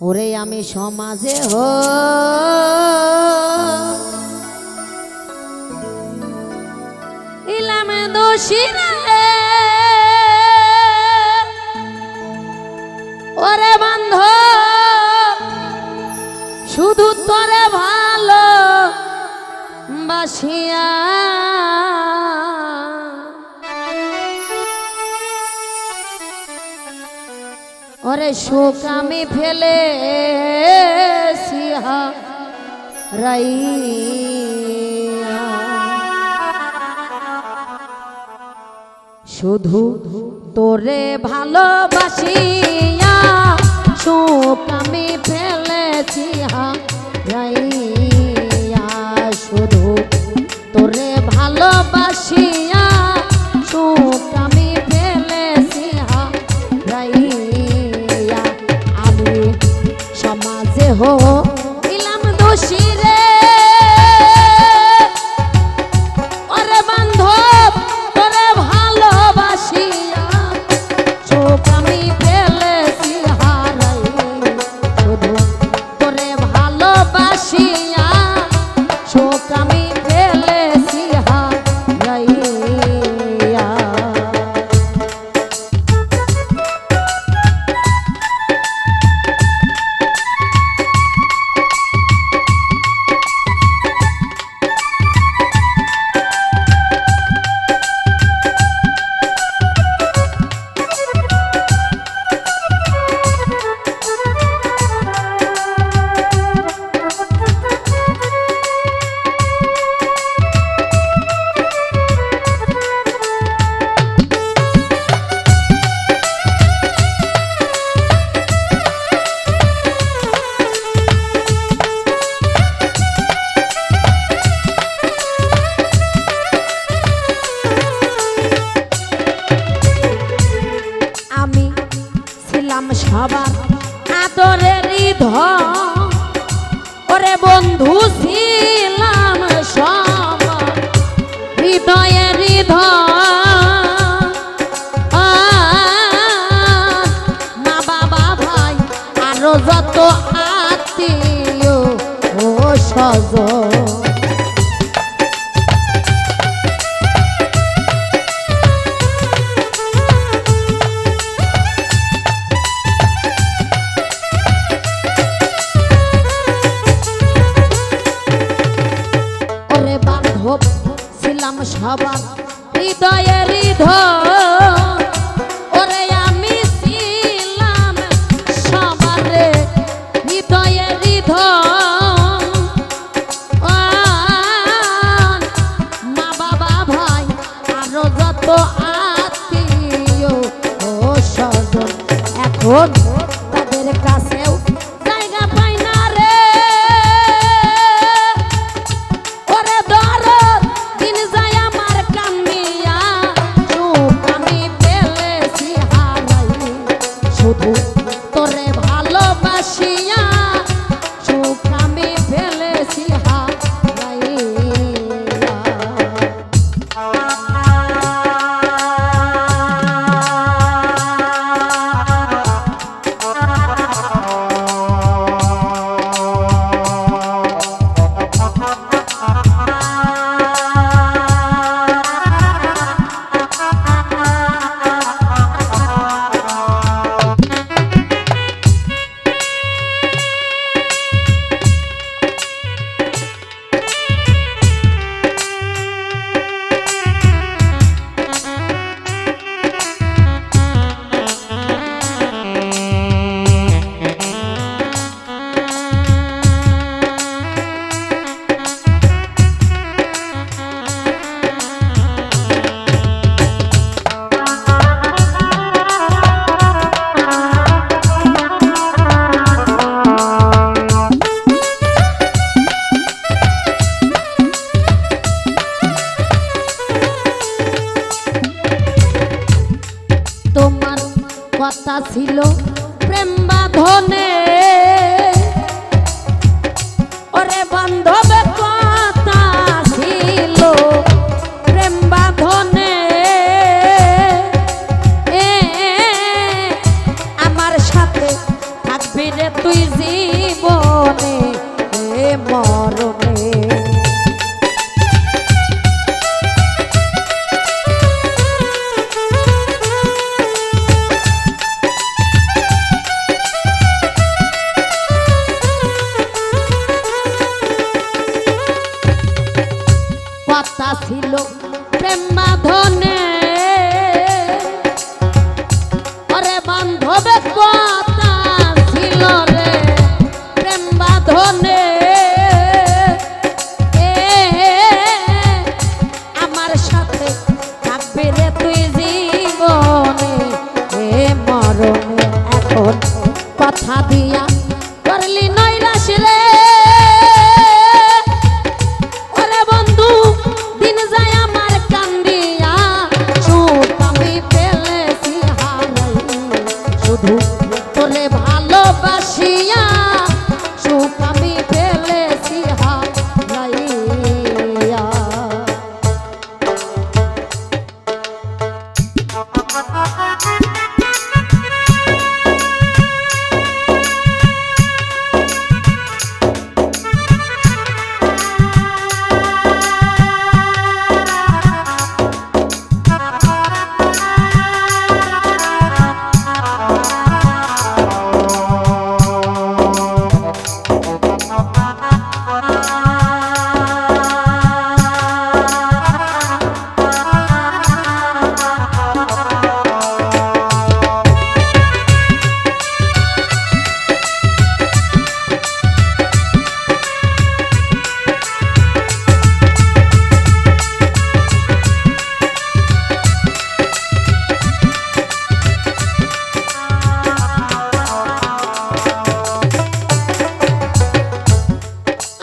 ওরে আমি সমাজে হো। ইলাম দোষী রে ওরে বন্ধ শুধু তোরে ভালো বাসিয়া শোক আমি ফেলে সিহা রাই শুধু তোরে ভালোবাসিয়া শোক আমি ফেলেছি রাইয়া শুধু পাজর সবার হৃদয়ের হৃদয় fogo. বাঁধিল প্রেম বাঁধনে। ওরে বান্ধব ছিল প্রেম বান্ধবে কথা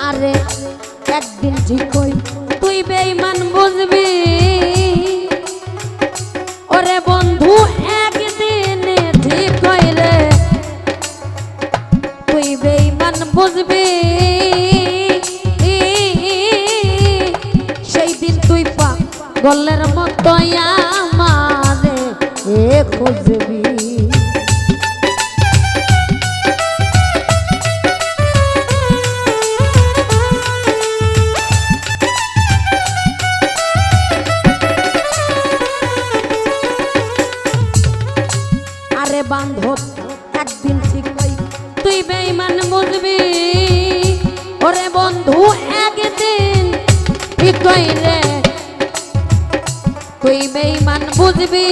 আরে, একদিন ঠিকই তুই বেইমান বুঝবি। ওরে বন্ধু, একদিন ঠিকই রে। তুই বেইমান বুঝবি। সেই দিন তুই পা গলের মতো আমারে খুঁজবি। বান্ধব, একদিন ঠিকই তুই বেইমান বুঝবি। ওরে বন্ধু, একদিন ঠিকই রে। তুই বেইমান বুঝবি।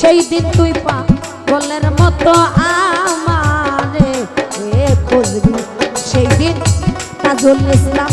সেই দিন তুই পা গলের মতো আমারে খুঁজবি। সেই দিন তাজুল ইসলাম